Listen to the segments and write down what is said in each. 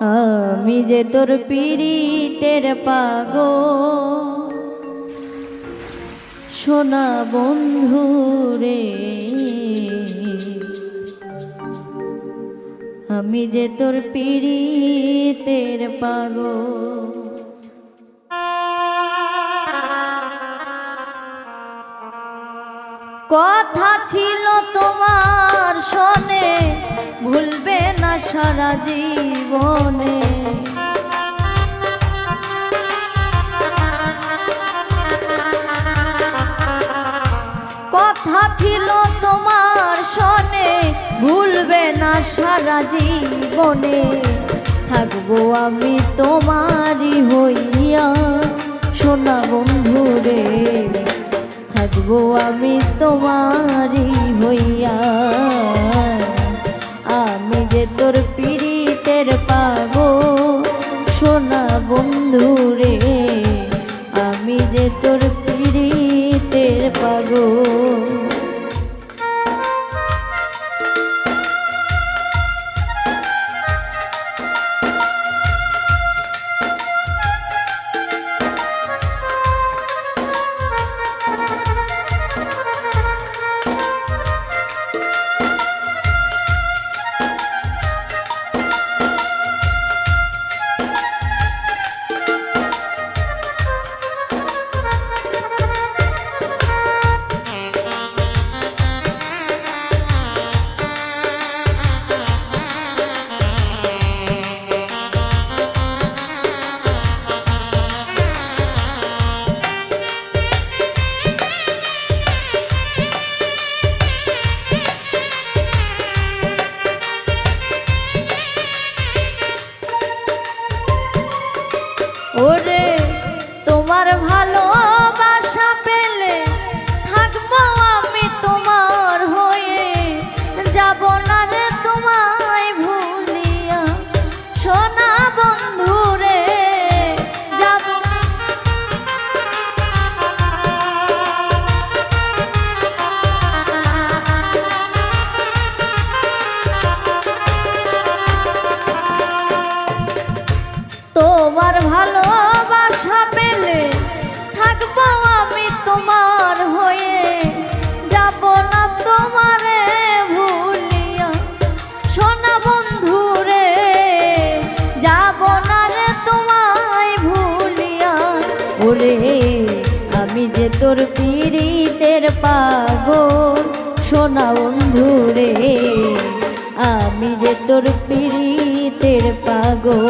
আমি যে তোর পীড়িতের পাগো সোনা বন্ধু রে। আমি যে তোর পীড়িতের পাগো কথা ছিল তোমার শোনে, ভুলবে না সারা জীবনে। কথা ছিল তোমার শোনে, ভুলবে না সারা জীবনে। থাকব আমি তোমারই হইয়া, সোনা বন্ধু রে থাকব আমি তোমারই হইয়া। তোর পীড়িতের পাগল। সোনা বন্ধু রে, আমি যে তোর পীড়িতের পাগল।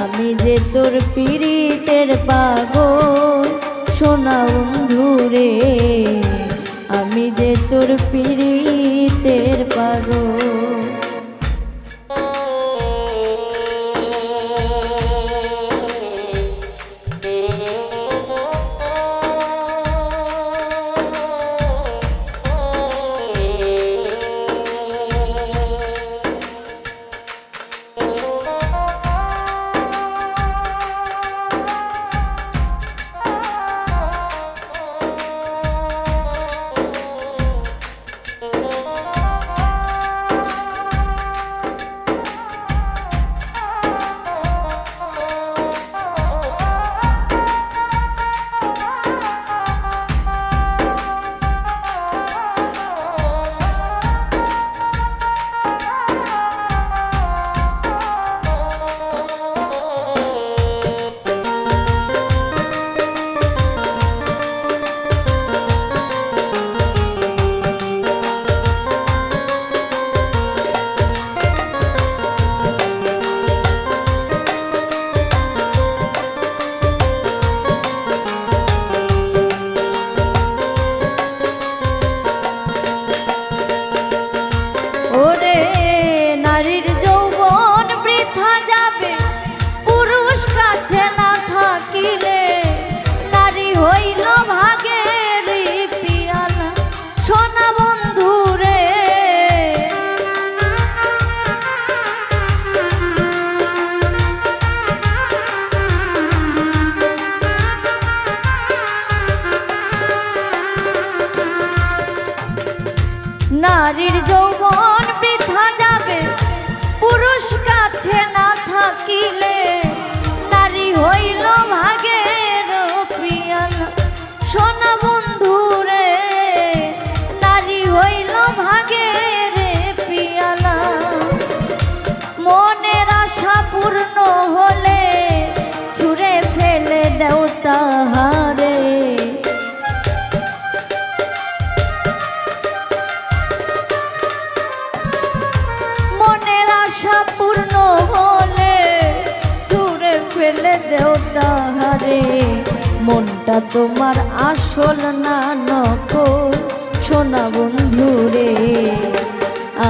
আমি যে তোর পীড়িতের পাগল। সোনা বন্ধু রে, আমি যে তোর পীড়িতের মনটা তোমার আসল না নকল? সোনা বন্ধুরে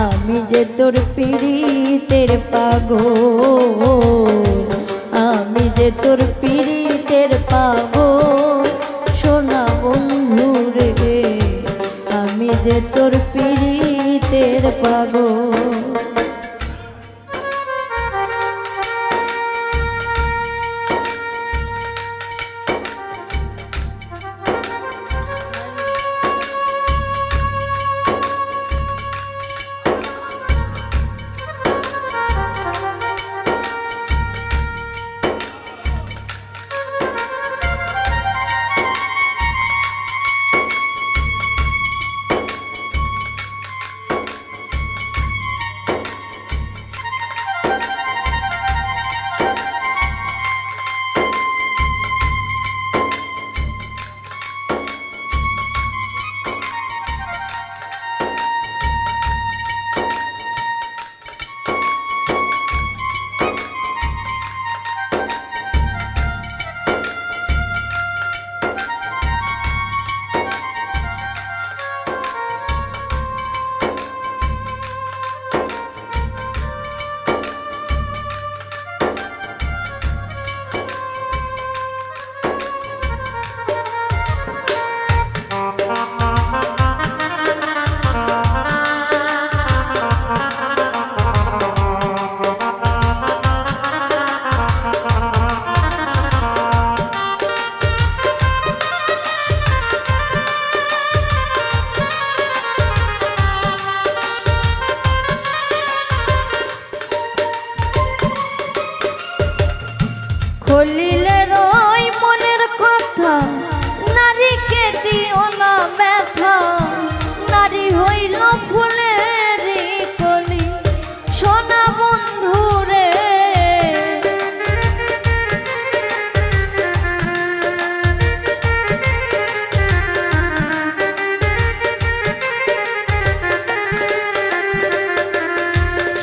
আমি যে তোর পীড়িতের পাগল। আমি যে তোর পীড়িতের পাগল। সোনা বন্ধুরে আমি যে তোর পীড়িতের পাগল।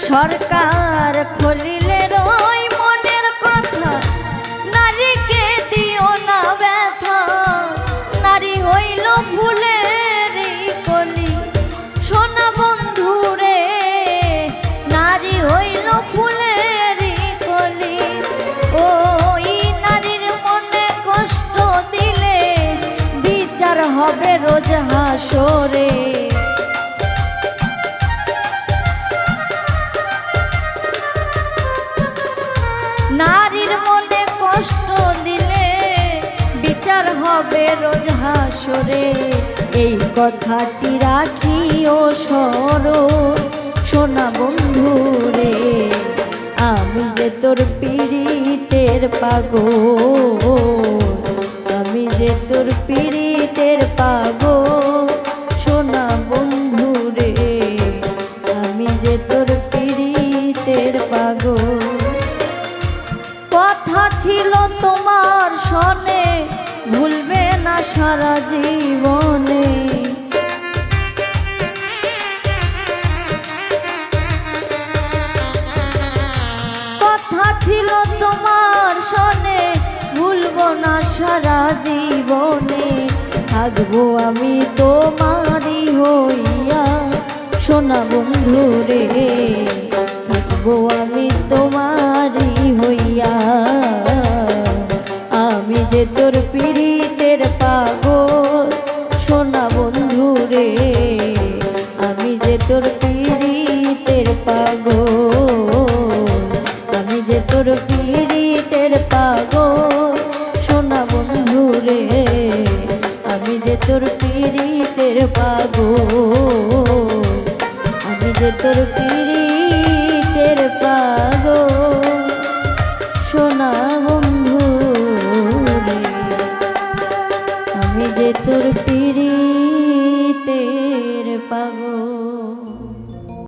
সরকার খলিলে রই মনের কথা। নারীকে দিও না ব্যথা। নারী হইল ফুলের কলি। সোনা বন্ধুরে নারী হইল ফুলের কলি। ওই নারীর মনে কষ্ট দিলে বিচার হবে রোজ হাসরে। হবে রোজ হাসরে, এই কথাটি রাখিও সর। সোনা বন্ধু রে, আমি যে তোর পীড়িতের পাগল। সারা জীবনে। কথা ছিল তোমার সনে, ভুলবো না সারা জীবনে। থাকব আমি তোমারই হইয়া, সোনা বন্ধুরে থাকব আমি তোমারই হইয়া। আমি যে তোর পীড়িতের পাগল আমি যে তোর প্রীতের পাগল।